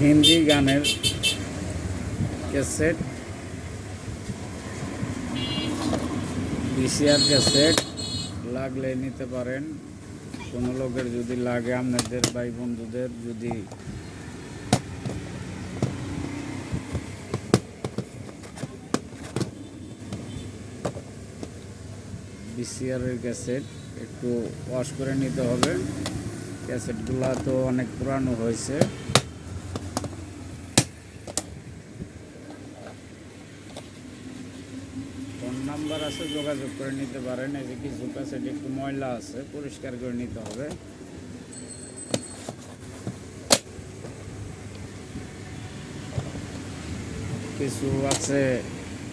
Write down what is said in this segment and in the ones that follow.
হিন্দি গানের cassette VCR cassette লাগলে নিতে পারেন। কোনো লোকের যদি লাগে, আপনাদের ভাই বন্ধুদের যদি ভিসিআরের ক্যাসেট একটু ওয়াশ করে নিতে হবে। ক্যাসেটগুলো তো অনেক পুরানো হয়েছে। নাম্বার আছে, যোগাযোগ করে নিতে পারেন। এই যে কিছু ক্যাসেট একটু ময়লা আছে, পরিষ্কার করে নিতে হবে। কিছু আছে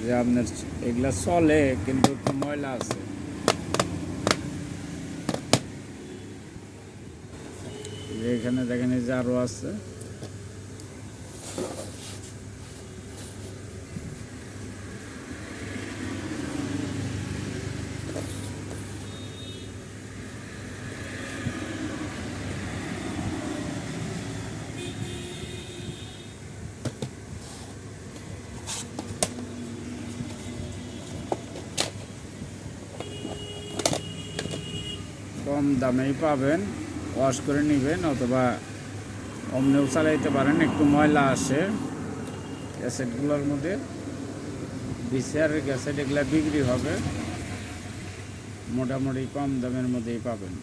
যে আপনার, এগুলা চলে, কিন্তু একটু ময়লা আছে। এখানে দেখেন যে আরও আছে। কম দামেই পাবেন ওয়াশ করে নেবেন অথবা অমনেও চালাইতে পারেন, একটু ময়লা আসে। ক্যাসেটগুলোর মধ্যে বিসিআর ক্যাসেট এগুলো বিক্রি হবে। মোটামুটি কম দামের মধ্যেই পাবেন।